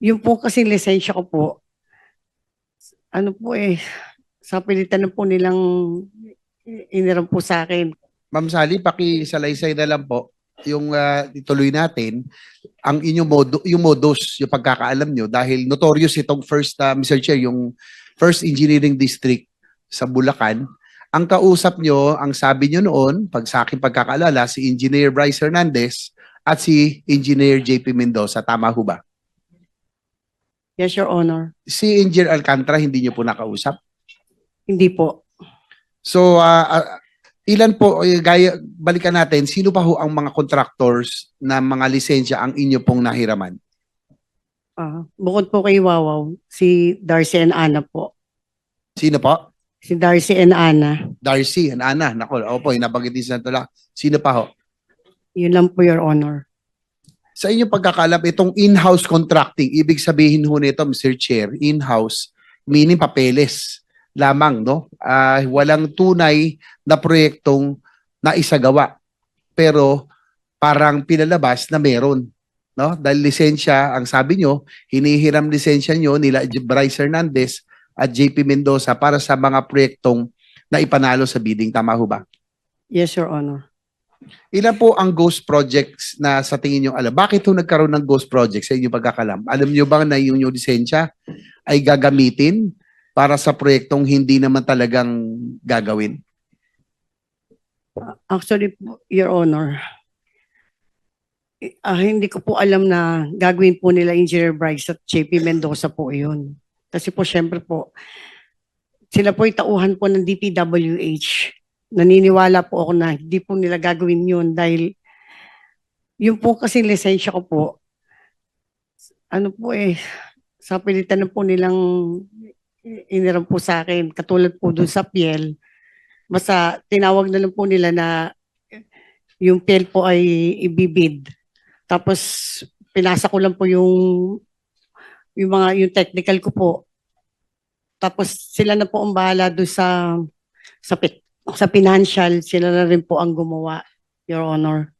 Yung po kasi lisensya ko po, ano po eh, sa pilitan na po nilang iniram po sa akin. Ma'am Sally, pakisalaysay na lang po yung ah, ituloy natin ang inyong modo, yung modus, yung pagkakaalam nyo dahil notorious itong first, ah, Mr. Chair, yung first engineering district sa Bulacan. Ang kausap nyo, ang sabi nyo noon, pag sa aking pagkakaalala, si Engineer Bryce Hernandez at si Engineer JP Mendoza. Tama ho ba? Yes, Your Honor. Si Engineer Alcantara, hindi nyo po nakausap? Hindi po. So, ah, ah, ilan po, eh, gaya, balikan natin, sino pa ho ang mga contractors na mga lisensya ang inyo pong nahiraman? Ah, bukod po kay Wawaw, si Darcy and Ana po. Sino po? Si Darcy and Ana. Darcy and Ana. Nako, opo, nabanggit din sa tula. Sino pa ho? Yun lang po, Your Honor. Sa inyong pagkakalap, itong in-house contracting, ibig sabihin ho nito, Mr. Chair, in-house, meaning papeles lamang, no? Ah, walang tunay na proyektong naisagawa. Pero parang pinalabas na meron. No? Dahil lisensya, ang sabi nyo, hinihiram lisensya nyo nila Bryce Hernandez at JP Mendoza para sa mga proyektong na ipanalo sa bidding. Tama ho ba? Yes, Your Honor. Ilan po ang ghost projects na sa tingin nyo alam? Bakit ho nagkaroon ng ghost projects sa inyong pagkakalam? Alam nyo ba na yung yung lisensya ay gagamitin para sa proyektong hindi naman talagang gagawin? Actually, po, Your Honor, ah, hindi ko po alam na gagawin po nila Engineer Bryce at JP Mendoza po yun. Kasi po, syempre po, sila po yung tauhan po ng DPWH. Naniniwala po ako na hindi po nila gagawin yun dahil yung po kasi lisensya ko po, ano po eh, sa pilitan na po nilang iniram po sa akin, katulad po dun sa PL, basta tinawag na lang po nila na yung PL po ay ibibid. Tapos pinasa ko lang po yung yung mga yung technical ko po. Tapos sila na po ang bahala do sa sa pi- sa financial, sila na rin po ang gumawa, Your Honor.